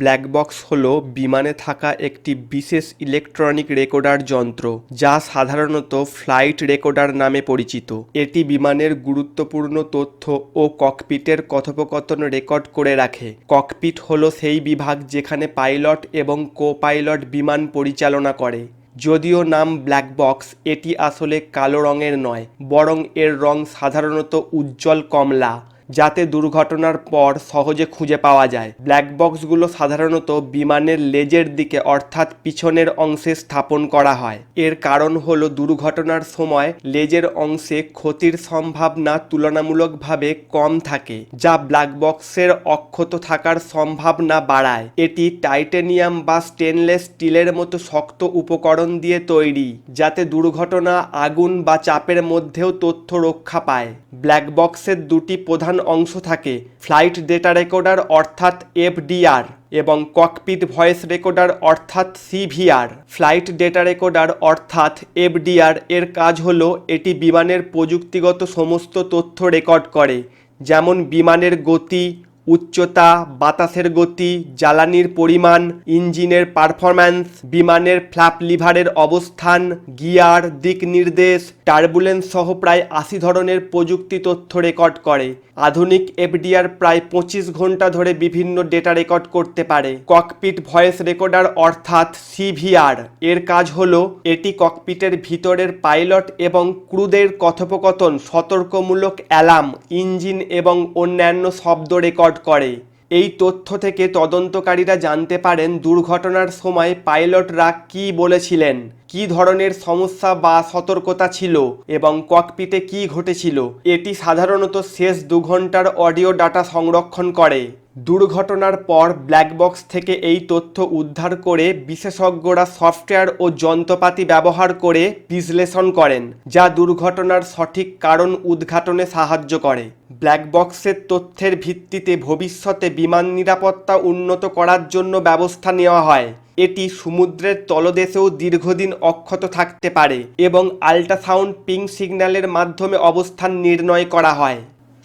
Black box হল বিমানে থাকা একটি বিশেষ ইলেকট্রনিক রেকর্ডার যন্ত্র, যা সাধারণত ফ্লাইট রেকর্ডার নামে পরিচিত। এটি বিমানের গুরুত্বপূর্ণ তথ্য ও ককপিটের কথোপকথন রেকর্ড করে রাখে। ককপিট হল সেই বিভাগ যেখানে পাইলট এবং কো পাইলট বিমান পরিচালনা করে। যদিও নাম ব্ল্যাক বক্স এটি আসলে কালো রঙের নয়, বরং এর রং সাধারণত উজ্জ্বল কমলা। যাতে দুর্ঘটনার পর সহজে খুঁজে পাওয়া যায়। ব্ল্যাক বক্সগুলো সাধারণত বিমানের লেজের দিকে অর্থাৎ পিছনের অংশে স্থাপন করা হয়। এর কারণ হলো দুর্ঘটনার সময় লেজের অংশে ক্ষতির সম্ভাবনা তুলনামূলকভাবে কম থাকে, যা ব্ল্যাক বক্সের অক্ষত থাকার সম্ভাবনা বাড়ায়। এটি টাইটেনিয়াম বা স্টেনলেস স্টিলের মতো শক্ত উপকরণ দিয়ে তৈরি, যাতে দুর্ঘটনা আগুন বা চাপের মধ্যেও তথ্য রক্ষা পায়। ব্ল্যাক বক্সের দুটি প্রধান অংশ থাকে। ফ্লাইট ডেটা রেকর্ডার অর্থাৎ এফডিআর এবং ককপিট ভয়েস রেকর্ডার অর্থাৎ সিভিআর। ফ্লাইট ডেটা রেকর্ডার অর্থাৎ এফডিআর এর কাজ হলো এটি বিমানের প্রযুক্তিগত সমস্ত তথ্য রেকর্ড করে, যেমন বিমানের গতি উচ্চতা, বাতাসের গতি, জ্বালানির পরিমাণ, ইঞ্জিনের পারফরম্যান্স, বিমানের ফ্ল্যাপ লিভারের অবস্থান, গিয়ার, দিক নির্দেশ, টার্বুলেন্স সহ প্রায় আশি ধরনের প্রযুক্তি তথ্য রেকর্ড করে। আধুনিক এফডিআর প্রায় পঁচিশ ঘণ্টা ধরে বিভিন্ন ডেটা রেকর্ড করতে পারে। ককপিট ভয়েস রেকর্ডার অর্থাৎ সিভিআর। এর কাজ হল এটি ককপিটের ভিতরের পাইলট এবং ক্রুদের কথোপকথন, সতর্কমূলক অ্যালার্ম, ইঞ্জিন এবং অন্যান্য শব্দ রেকর্ড করে। এই তথ্য থেকে তদন্তকারীরা জানতে পারেন দুর্ঘটনার সময় পাইলটরা কী বলেছিলেন। কী ধরনের সমস্যা বা সতর্কতা ছিল এবং ককপিটে কী ঘটেছিল? এটি সাধারণত শেষ দু ঘণ্টার অডিও ডাটা সংরক্ষণ করে। দুর্ঘটনার পর ব্ল্যাক বক্স থেকে এই তথ্য উদ্ধার করে বিশেষজ্ঞরা সফটওয়্যার ও যন্ত্রপাতি ব্যবহার করে বিশ্লেষণ করেন, যা দুর্ঘটনার সঠিক কারণ উদ্ঘাটনে সাহায্য করে। ব্ল্যাক বক্সের তথ্যের ভিত্তিতে ভবিষ্যতে বিমান নিরাপত্তা উন্নত করার জন্য ব্যবস্থা নেওয়া হয়। এটি সমুদ্রের তলদেশেও দীর্ঘদিন অক্ষত থাকতে পারে এবং আল্ট্রাসাউন্ড পিং সিগন্যালের মাধ্যমে অবস্থান নির্ণয় করা হয়।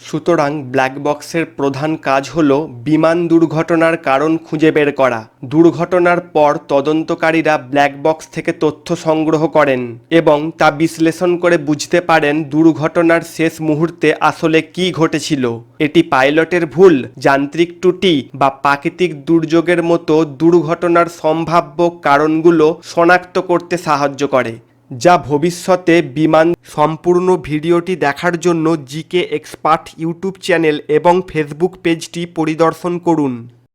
সুতরাং ব্ল্যাক বক্সের প্রধান কাজ হল বিমান দুর্ঘটনার কারণ খুঁজে বের করা। দুর্ঘটনার পর তদন্তকারীরা ব্ল্যাক বক্স থেকে তথ্য সংগ্রহ করেন এবং তা বিশ্লেষণ করে বুঝতে পারেন দুর্ঘটনার শেষ মুহূর্তে আসলে কি ঘটেছিল। এটি পাইলটের ভুল, যান্ত্রিক ত্রুটি বা প্রাকৃতিক দুর্যোগের মতো দুর্ঘটনার সম্ভাব্য কারণগুলো শনাক্ত করতে সাহায্য করে। যা ভবিষ্যতে বিমান সম্পূর্ণ ভিডিওটি দেখার জন্য জিকে এক্সপার্ট ইউটিউব চ্যানেল এবং ফেসবুক পেজটি পরিদর্শন করুন।